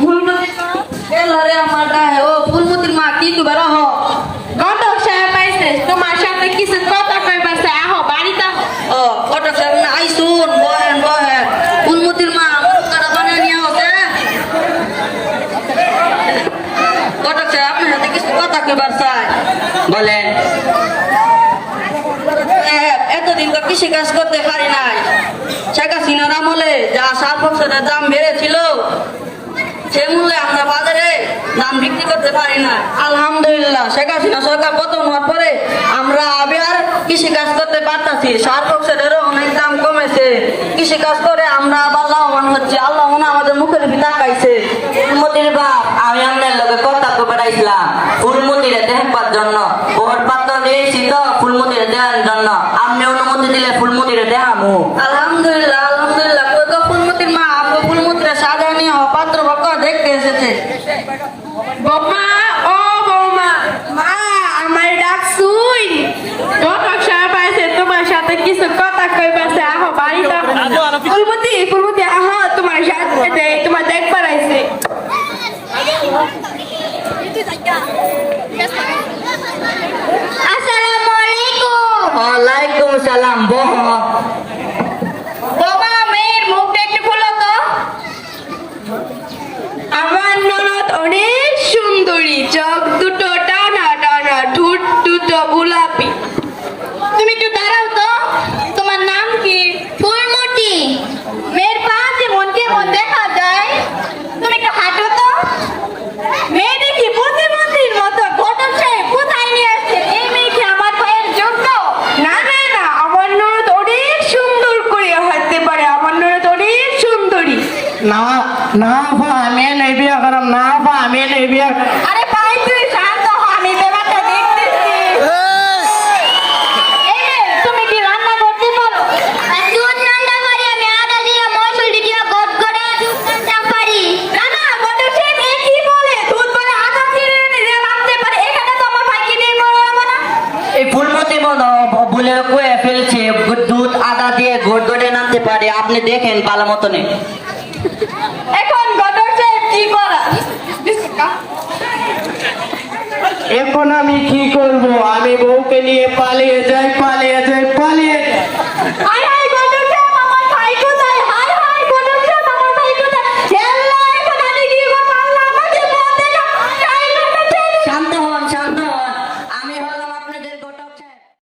ফুলমতি এলারে আমার গায়ে ও ফুলমতির মা কি কইবার হ ঘটক সাহেব পাইছে তোমার সাথে কিছু কথা কইবার চাই আহো বাড়িতে ও কত সাহেব না আইসুন বহেন বহেন। ফুলমতির মা মুখটা বানিয়ে নিয়ে হচ্ছে সাহেব আপনার সাথে কিছু কথা কইবার চাই বলেন। এতদিন তো কৃষি কাজ করতে পারি নাই। শেখ হাসিনার আমলে যা সার ফসলের দাম বেড়েছিল আলহামদুলিল্লাহ, শেখ হাসিনা সরকার পতন হওয়ার পরে আমরা আবার কৃষি করতে পারতাছি। অনেক দাম কমেছে। কৃষি কাজ করে আমরা আমি ফুলমতিরে দেখবার জন্য। দিয়েছি তো ফুলমতিরে দেওয়ার জন্য। আপনি অনুমতি দিলে ফুলমতিরে দেখামু আলহামদুলিল্লাহ আলহামদুলিল্লাহ। ফুলমতির মা আপু ফুলমতিরা সাজায় নিয়ে পাত্র পক্ষ এসেছে বৌমা, ও বৌমা। মা আমার ডাক তোমার সাথে? কিছু কথা আহো আহো, তোমার সাথে তোমার দেখবার আইছে আসসালামু আলাইকুম। অনেক সুন্দরী চোখ দুটো টানা টানা ঠোঁট দুটো গোলাপি তুমি একটু দাঁড়াও তো তোমার নাম কি ফুলমতি মেয়ের পা যেমন কেমন দেখা যায় তুমি একটু হাঁটো তো মেয়ে দেখি প্রতিমন্ত্রীর মতো ঘটক সাহেব কোথায় নিয়ে আসছে এই মেয়েকে আমার পায়ের যোগ্য না না না আমার ননদ অনেক সুন্দর করে হাঁটতে পারে আমার ননদ অনেক সুন্দরী না না পা আমি নেই বিয়া করাম না পা আমি নেই বিয়া। আরে ভাই তুই শান্ত হ আমি ব্যাপারটা দেখতেছি। তুমি কি রান্না করতে পারো? দুধ রান্না পারি আমি আদা দিয়ে মসুর দিয়ে গট করে রান্না পারি না না বড় সে মেয়ে কি বলে? দুধ বলে আটা ছিঁড়ে নিজে নামতে পারে। এখানে তো আমার ভাইকে নিয়ে বলব না। এই ফুলমতি মনে বলে কয়ে ফেলছে দুধ আদা দিয়ে ঘোট ধরে নামতে পারে। আপনি দেখেন ভালো মতনে। এখন কি এখন আমি কি করব? আমি বউকে নিয়ে পালিয়ে যাই পালিয়ে যাই